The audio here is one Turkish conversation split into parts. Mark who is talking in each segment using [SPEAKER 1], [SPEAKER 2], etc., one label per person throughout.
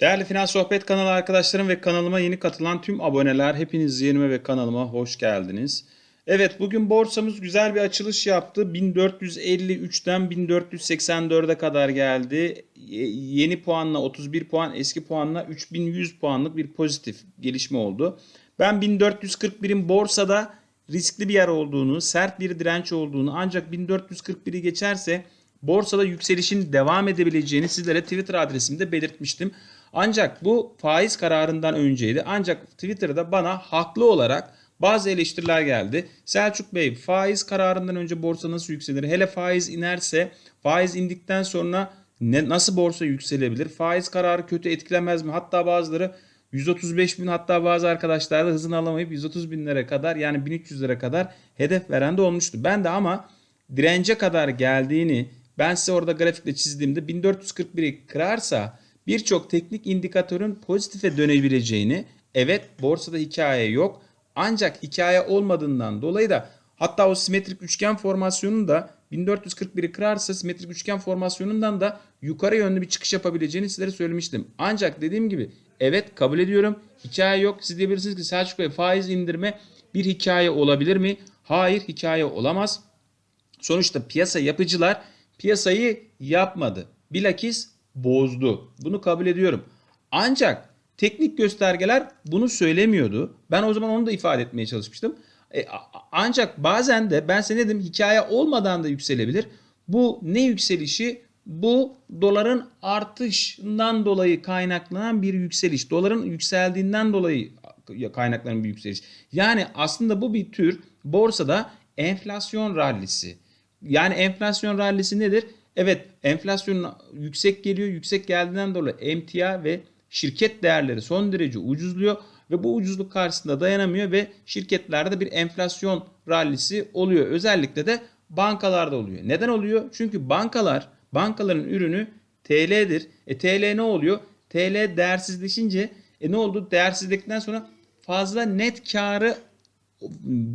[SPEAKER 1] Değerli Finans Sohbet kanalı arkadaşlarım ve kanalıma yeni katılan tüm aboneler hepiniz yerime ve kanalıma hoş geldiniz. Evet bugün borsamız güzel bir açılış yaptı. 1453'ten 1484'e kadar geldi. Ye- Yeni puanla 31 puan, eski puanla 3100 puanlık bir pozitif gelişme oldu. Ben 1441'in borsada riskli bir yer olduğunu, sert bir direnç olduğunu ancak 1441'i geçerse borsada yükselişin devam edebileceğini sizlere Twitter adresimde belirtmiştim. Ancak bu faiz kararından önceydi. Ancak Twitter'da bana haklı olarak bazı eleştiriler geldi. Selçuk Bey faiz kararından önce borsa nasıl yükselir? Hele faiz inerse faiz indikten sonra ne, nasıl borsa yükselebilir? Faiz kararı kötü etkilemez mi? Hatta bazıları 135 bin hatta bazı arkadaşlar da hızını alamayıp 130 binlere kadar yani 1300 lira kadar hedef veren de olmuştu. Ben de ama dirence kadar geldiğini ben size orada grafikle çizdiğimde 1441'i kırarsa birçok teknik indikatörün pozitife dönebileceğini evet borsada hikaye yok ancak hikaye olmadığından dolayı da hatta o simetrik üçgen formasyonun da 1441'i kırarsa simetrik üçgen formasyonundan da yukarı yönlü bir çıkış yapabileceğini sizlere söylemiştim. Ancak dediğim gibi evet kabul ediyorum hikaye yok. Siz diyebilirsiniz ki Selçuk Bey faiz indirme bir hikaye olabilir mi? Hayır hikaye olamaz. Sonuçta piyasa yapıcılar piyasayı yapmadı. Bilakis bozdu. Bunu kabul ediyorum. Ancak teknik göstergeler bunu söylemiyordu. Ben o zaman onu da ifade etmeye çalışmıştım. E, ancak bazen de ben size dedim hikaye olmadan da yükselebilir. Bu ne yükselişi? Bu doların artışından dolayı kaynaklanan bir yükseliş. Doların yükseldiğinden dolayı kaynaklanan bir yükseliş. Yani aslında bu bir tür borsada enflasyon rallisi. Yani enflasyon rallisi nedir? Evet enflasyon yüksek geliyor. Yüksek geldiğinden dolayı emtia ve şirket değerleri son derece ucuzluyor ve bu ucuzluk karşısında dayanamıyor ve şirketlerde bir enflasyon rallisi oluyor. Özellikle de bankalarda oluyor. Neden oluyor? Çünkü bankalar bankaların ürünü TL'dir. E TL ne oluyor? TL değersizleşince e ne oldu? Değersizlikten sonra fazla net karı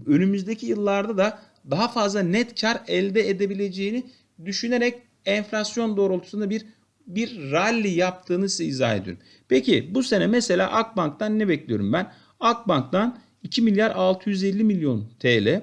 [SPEAKER 1] önümüzdeki yıllarda da daha fazla net kar elde edebileceğini düşünerek enflasyon doğrultusunda bir bir rally yaptığını size izah ediyorum. Peki bu sene mesela Akbank'tan ne bekliyorum ben? Akbank'tan 2 milyar 650 milyon TL,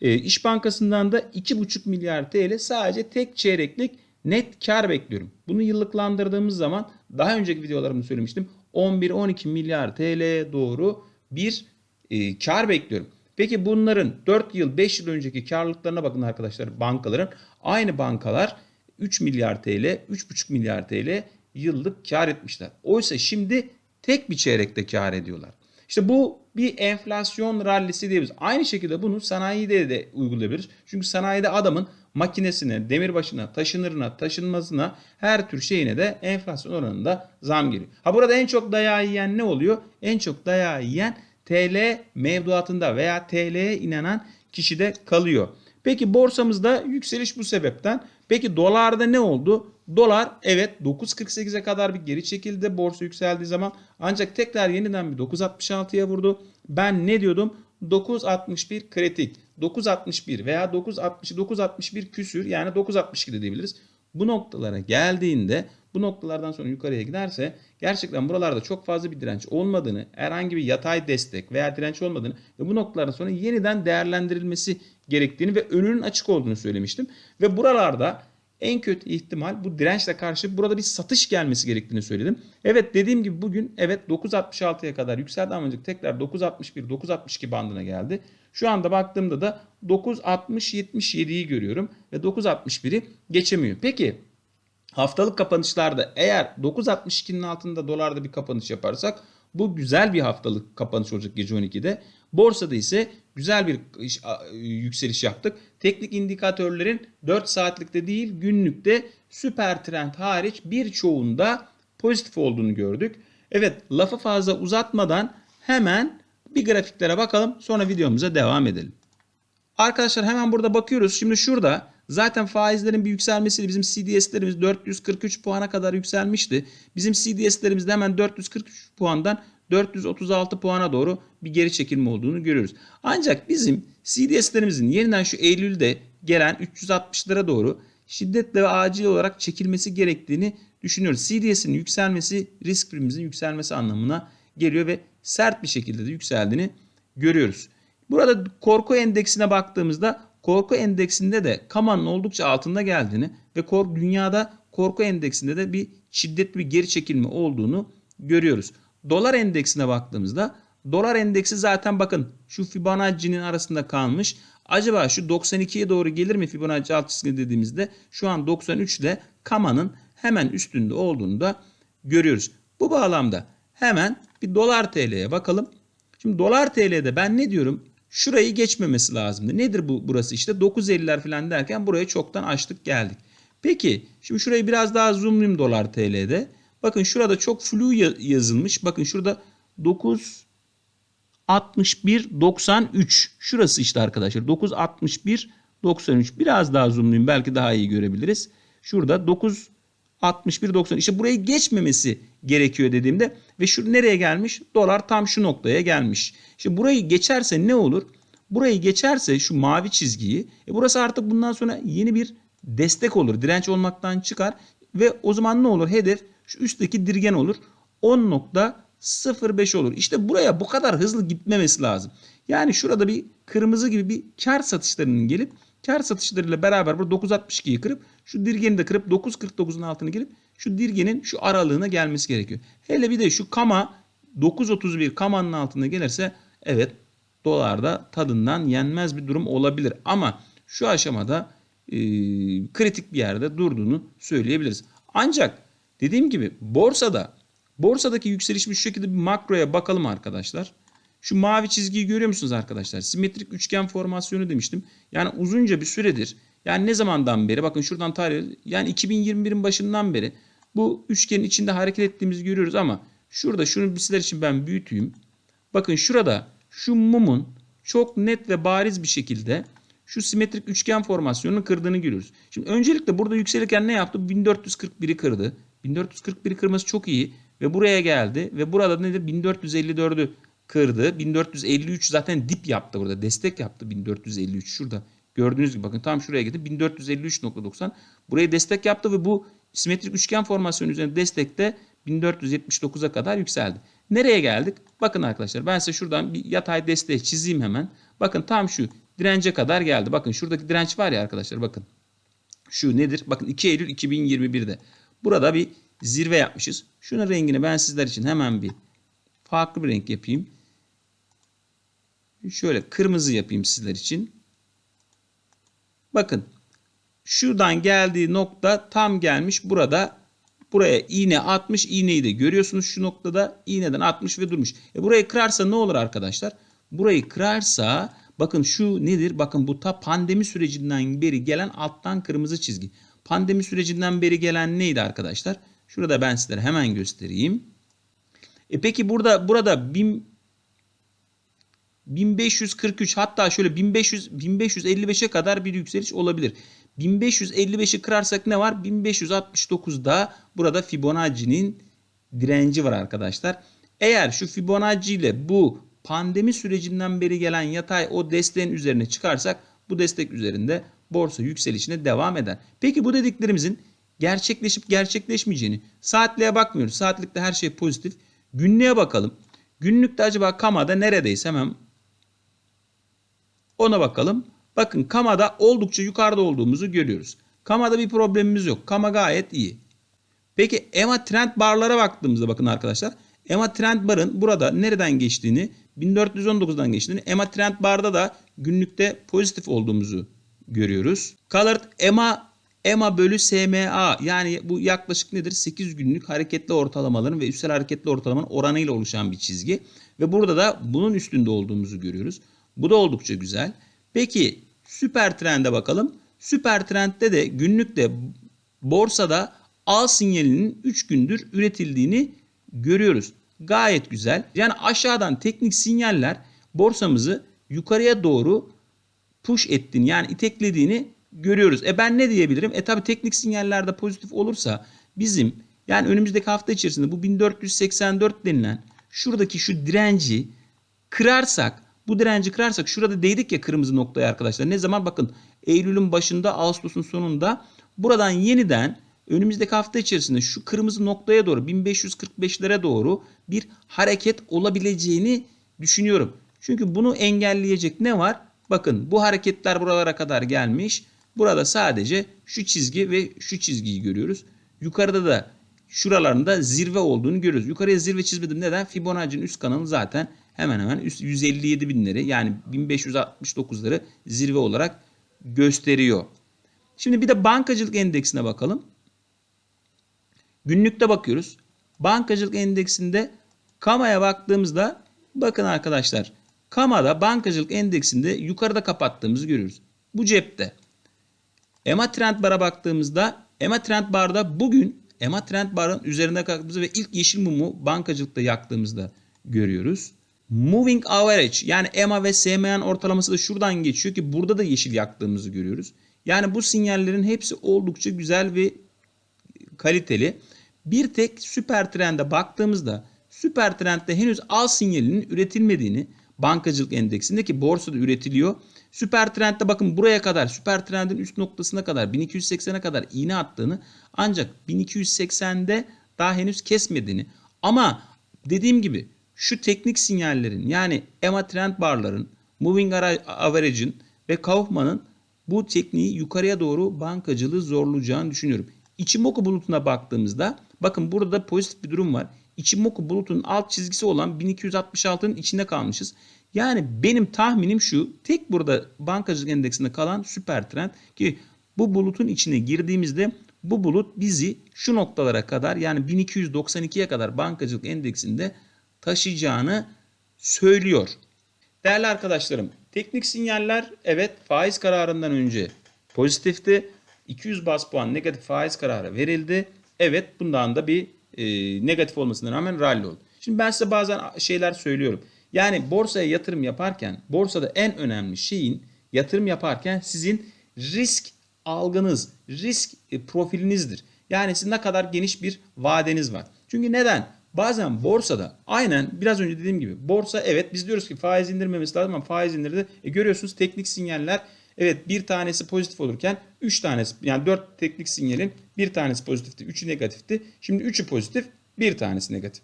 [SPEAKER 1] e, İş Bankası'ndan da 2,5 milyar TL sadece tek çeyreklik net kar bekliyorum. Bunu yıllıklandırdığımız zaman daha önceki videolarımda söylemiştim. 11-12 milyar TL'ye doğru bir e, kar bekliyorum. Peki bunların 4 yıl 5 yıl önceki karlılıklarına bakın arkadaşlar bankaların. Aynı bankalar 3 milyar TL, 3,5 milyar TL yıllık kar etmişler. Oysa şimdi tek bir çeyrekte kar ediyorlar. İşte bu bir enflasyon rallisi diyebiliriz. Aynı şekilde bunu sanayide de uygulayabiliriz. Çünkü sanayide adamın makinesine, demirbaşına, taşınırına, taşınmasına her tür şeyine de enflasyon oranında zam geliyor. Ha burada en çok dayağı yiyen ne oluyor? En çok dayağı yiyen TL mevduatında veya TL'ye inanan kişide kalıyor. Peki borsamızda yükseliş bu sebepten. Peki dolarda ne oldu? Dolar evet 9.48'e kadar bir geri çekildi borsa yükseldiği zaman. Ancak tekrar yeniden bir 9.66'ya vurdu. Ben ne diyordum? 9.61 kritik. 9.61 veya 9.60 9.61 küsür yani 9.62 de diyebiliriz. Bu noktalara geldiğinde bu noktalardan sonra yukarıya giderse gerçekten buralarda çok fazla bir direnç olmadığını, herhangi bir yatay destek veya direnç olmadığını ve bu noktalardan sonra yeniden değerlendirilmesi gerektiğini ve önünün açık olduğunu söylemiştim. Ve buralarda en kötü ihtimal bu dirençle karşı burada bir satış gelmesi gerektiğini söyledim. Evet dediğim gibi bugün evet 9.66'ya kadar yükseldi ancak tekrar 9.61 9.62 bandına geldi. Şu anda baktığımda da 9.60-77'yi görüyorum ve 9.61'i geçemiyor. Peki haftalık kapanışlarda eğer 9.62'nin altında dolarda bir kapanış yaparsak bu güzel bir haftalık kapanış olacak gece 12'de. Borsada ise güzel bir yükseliş yaptık. Teknik indikatörlerin 4 saatlikte değil günlükte süper trend hariç birçoğunda pozitif olduğunu gördük. Evet lafı fazla uzatmadan hemen bir grafiklere bakalım sonra videomuza devam edelim. Arkadaşlar hemen burada bakıyoruz. Şimdi şurada zaten faizlerin bir yükselmesiyle bizim CDS'lerimiz 443 puana kadar yükselmişti. Bizim CDS'lerimiz de hemen 443 puandan 436 puana doğru bir geri çekilme olduğunu görüyoruz. Ancak bizim CDS'lerimizin yeniden şu Eylül'de gelen 360'lara doğru şiddetle ve acil olarak çekilmesi gerektiğini düşünüyoruz. CDS'in yükselmesi risk primimizin yükselmesi anlamına geliyor ve sert bir şekilde de yükseldiğini görüyoruz. Burada korku endeksine baktığımızda korku endeksinde de Kama'nın oldukça altında geldiğini ve kork dünyada korku endeksinde de bir şiddetli bir geri çekilme olduğunu görüyoruz. Dolar endeksine baktığımızda dolar endeksi zaten bakın şu Fibonacci'nin arasında kalmış. Acaba şu 92'ye doğru gelir mi Fibonacci alt çizgi dediğimizde şu an 93 ile Kama'nın hemen üstünde olduğunu da görüyoruz. Bu bağlamda hemen bir dolar TL'ye bakalım. Şimdi dolar TL'de ben ne diyorum? Şurayı geçmemesi lazımdı. Nedir bu burası işte 9.50'ler falan derken buraya çoktan açtık geldik. Peki şimdi şurayı biraz daha zoomlayayım dolar TL'de. Bakın şurada çok flu yazılmış. Bakın şurada 9 61 93 şurası işte arkadaşlar 9 61 93 biraz daha zoomlayayım belki daha iyi görebiliriz. Şurada 9 61 90 işte burayı geçmemesi gerekiyor dediğimde ve şu nereye gelmiş? Dolar tam şu noktaya gelmiş. İşte burayı geçerse ne olur? Burayı geçerse şu mavi çizgiyi e burası artık bundan sonra yeni bir destek olur. Direnç olmaktan çıkar ve o zaman ne olur? Hedef şu üstteki dirgen olur. 10.05 olur. İşte buraya bu kadar hızlı gitmemesi lazım. Yani şurada bir kırmızı gibi bir kar satışlarının gelip kar satışlarıyla beraber burada 9.62'yi kırıp şu dirgeni de kırıp 9.49'un altına gelip şu dirgenin şu aralığına gelmesi gerekiyor. Hele bir de şu kama 9.31 kamanın altına gelirse evet dolarda tadından yenmez bir durum olabilir. Ama şu aşamada e, kritik bir yerde durduğunu söyleyebiliriz. Ancak dediğim gibi borsada borsadaki yükseliş şu şekilde bir makroya bakalım arkadaşlar. Şu mavi çizgiyi görüyor musunuz arkadaşlar? Simetrik üçgen formasyonu demiştim. Yani uzunca bir süredir yani ne zamandan beri bakın şuradan tarih yani 2021'in başından beri bu üçgenin içinde hareket ettiğimizi görüyoruz ama şurada şunu bizler için ben büyüteyim. Bakın şurada şu mumun çok net ve bariz bir şekilde şu simetrik üçgen formasyonunu kırdığını görüyoruz. Şimdi öncelikle burada yükselirken ne yaptı? 1441'i kırdı. 1441'i kırması çok iyi ve buraya geldi ve burada nedir? 1454'ü kırdı. 1453 zaten dip yaptı burada. Destek yaptı 1453 şurada. Gördüğünüz gibi bakın tam şuraya gitti. 1453.90 burayı destek yaptı ve bu simetrik üçgen formasyonu üzerinde destekte 1479'a kadar yükseldi. Nereye geldik? Bakın arkadaşlar ben size şuradan bir yatay desteği çizeyim hemen. Bakın tam şu dirence kadar geldi. Bakın şuradaki direnç var ya arkadaşlar bakın. Şu nedir? Bakın 2 Eylül 2021'de. Burada bir zirve yapmışız. Şunun rengini ben sizler için hemen bir farklı bir renk yapayım. Şöyle kırmızı yapayım sizler için. Bakın şuradan geldiği nokta tam gelmiş burada buraya iğne atmış iğneyi de görüyorsunuz şu noktada iğneden atmış ve durmuş. E burayı kırarsa ne olur arkadaşlar? Burayı kırarsa bakın şu nedir? Bakın bu ta pandemi sürecinden beri gelen alttan kırmızı çizgi. Pandemi sürecinden beri gelen neydi arkadaşlar? Şurada ben sizlere hemen göstereyim. E peki burada burada 1000 1543 hatta şöyle 1500 1555'e kadar bir yükseliş olabilir. 1555'i kırarsak ne var? 1569'da burada Fibonacci'nin direnci var arkadaşlar. Eğer şu Fibonacci ile bu pandemi sürecinden beri gelen yatay o desteğin üzerine çıkarsak bu destek üzerinde borsa yükselişine devam eder. Peki bu dediklerimizin gerçekleşip gerçekleşmeyeceğini saatliğe bakmıyoruz. Saatlikte her şey pozitif. Günlüğe bakalım. Günlükte acaba Kama'da neredeyiz? Hemen ona bakalım. Bakın Kama'da oldukça yukarıda olduğumuzu görüyoruz. Kama'da bir problemimiz yok. Kama gayet iyi. Peki EMA trend barlara baktığımızda bakın arkadaşlar. EMA trend barın burada nereden geçtiğini 1419'dan geçtiğini EMA trend barda da günlükte pozitif olduğumuzu görüyoruz. Colored EMA EMA bölü SMA yani bu yaklaşık nedir? 8 günlük hareketli ortalamaların ve üstel hareketli ortalamanın oranıyla oluşan bir çizgi. Ve burada da bunun üstünde olduğumuzu görüyoruz. Bu da oldukça güzel. Peki süper trende bakalım. Süper trendde de günlükte borsada al sinyalinin 3 gündür üretildiğini görüyoruz. Gayet güzel. Yani aşağıdan teknik sinyaller borsamızı yukarıya doğru push ettiğini yani iteklediğini görüyoruz. E ben ne diyebilirim? E tabi teknik sinyallerde pozitif olursa bizim yani önümüzdeki hafta içerisinde bu 1484 denilen şuradaki şu direnci kırarsak bu direnci kırarsak şurada değdik ya kırmızı noktaya arkadaşlar. Ne zaman bakın Eylül'ün başında Ağustos'un sonunda buradan yeniden önümüzdeki hafta içerisinde şu kırmızı noktaya doğru 1545'lere doğru bir hareket olabileceğini düşünüyorum. Çünkü bunu engelleyecek ne var? Bakın bu hareketler buralara kadar gelmiş. Burada sadece şu çizgi ve şu çizgiyi görüyoruz. Yukarıda da şuralarında zirve olduğunu görüyoruz. Yukarıya zirve çizmedim. Neden? Fibonacci'nin üst kanalı zaten hemen hemen üst 157 binleri yani 1569'ları zirve olarak gösteriyor. Şimdi bir de bankacılık endeksine bakalım. Günlükte bakıyoruz. Bankacılık endeksinde Kama'ya baktığımızda bakın arkadaşlar Kama'da bankacılık endeksinde yukarıda kapattığımızı görüyoruz. Bu cepte. EMA Trend Bar'a baktığımızda EMA Trend Bar'da bugün EMA Trend Bar'ın üzerinde kalktığımızı ve ilk yeşil mumu bankacılıkta yaktığımızda görüyoruz. Moving Average yani EMA ve SMA'nın ortalaması da şuradan geçiyor ki burada da yeşil yaktığımızı görüyoruz. Yani bu sinyallerin hepsi oldukça güzel ve kaliteli. Bir tek süper trende baktığımızda süper trendde henüz al sinyalinin üretilmediğini bankacılık endeksinde ki borsada üretiliyor. Süper trendde bakın buraya kadar süper trendin üst noktasına kadar 1280'e kadar iğne attığını ancak 1280'de daha henüz kesmediğini ama dediğim gibi şu teknik sinyallerin yani EMA trend barların, moving average'in ve Kaufman'ın bu tekniği yukarıya doğru bankacılığı zorlayacağını düşünüyorum. Ichimoku bulutuna baktığımızda bakın burada pozitif bir durum var. Ichimoku bulutunun alt çizgisi olan 1266'nın içinde kalmışız. Yani benim tahminim şu tek burada bankacılık endeksinde kalan süper trend ki bu bulutun içine girdiğimizde bu bulut bizi şu noktalara kadar yani 1292'ye kadar bankacılık endeksinde taşıyacağını söylüyor. Değerli arkadaşlarım, teknik sinyaller evet faiz kararından önce pozitifti. 200 bas puan negatif faiz kararı verildi. Evet bundan da bir e, negatif olmasına rağmen rally oldu. Şimdi ben size bazen şeyler söylüyorum. Yani borsaya yatırım yaparken borsada en önemli şeyin yatırım yaparken sizin risk algınız, risk e, profilinizdir. Yani sizin ne kadar geniş bir vadeniz var. Çünkü neden? Bazen borsada aynen biraz önce dediğim gibi borsa evet biz diyoruz ki faiz indirmemesi lazım ama faiz indirdi. E görüyorsunuz teknik sinyaller evet bir tanesi pozitif olurken 3 tanesi yani 4 teknik sinyalin bir tanesi pozitifti, 3'ü negatifti. Şimdi 3'ü pozitif, bir tanesi negatif.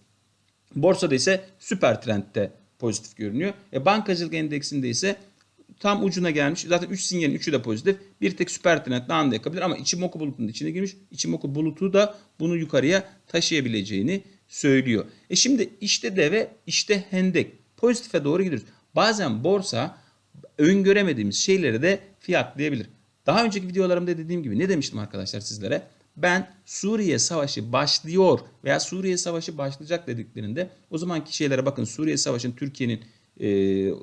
[SPEAKER 1] Borsada ise süper trendte pozitif görünüyor. E bankacılık endeksinde ise tam ucuna gelmiş. Zaten 3 sinyalin 3'ü de pozitif. Bir tek süper trend daha da yakabilir ama Ichimoku bulutunun içine girmiş. Ichimoku bulutu da bunu yukarıya taşıyabileceğini söylüyor. E şimdi işte deve işte hendek. Pozitife doğru gidiyoruz. Bazen borsa öngöremediğimiz şeyleri de fiyatlayabilir. Daha önceki videolarımda dediğim gibi ne demiştim arkadaşlar sizlere? Ben Suriye Savaşı başlıyor veya Suriye Savaşı başlayacak dediklerinde o zamanki şeylere bakın Suriye Savaşı'nın Türkiye'nin e,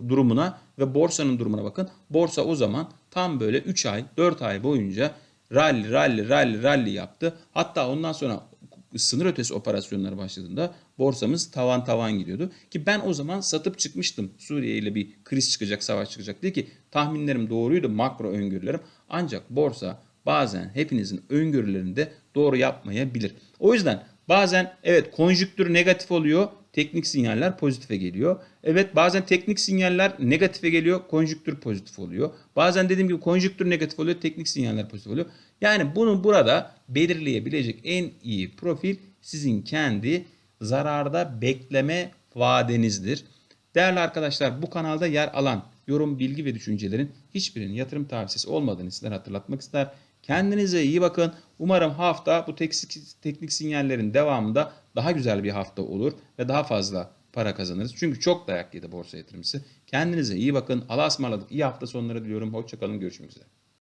[SPEAKER 1] durumuna ve borsanın durumuna bakın. Borsa o zaman tam böyle 3 ay 4 ay boyunca rally rally rally rally yaptı. Hatta ondan sonra sınır ötesi operasyonlar başladığında borsamız tavan tavan gidiyordu. Ki ben o zaman satıp çıkmıştım. Suriye ile bir kriz çıkacak, savaş çıkacak diye ki tahminlerim doğruydu, makro öngörülerim. Ancak borsa bazen hepinizin öngörülerinde doğru yapmayabilir. O yüzden bazen evet konjüktür negatif oluyor, teknik sinyaller pozitife geliyor. Evet bazen teknik sinyaller negatife geliyor, konjüktür pozitif oluyor. Bazen dediğim gibi konjüktür negatif oluyor, teknik sinyaller pozitif oluyor. Yani bunu burada belirleyebilecek en iyi profil sizin kendi zararda bekleme vadenizdir. Değerli arkadaşlar bu kanalda yer alan yorum, bilgi ve düşüncelerin hiçbirinin yatırım tavsiyesi olmadığını sizlere hatırlatmak ister. Kendinize iyi bakın. Umarım hafta bu teknik sinyallerin devamında daha güzel bir hafta olur ve daha fazla para kazanırız. Çünkü çok dayak yedi borsa yatırımcısı. Kendinize iyi bakın. Allah'a ısmarladık. İyi hafta sonları diliyorum. Hoşçakalın. Görüşmek üzere.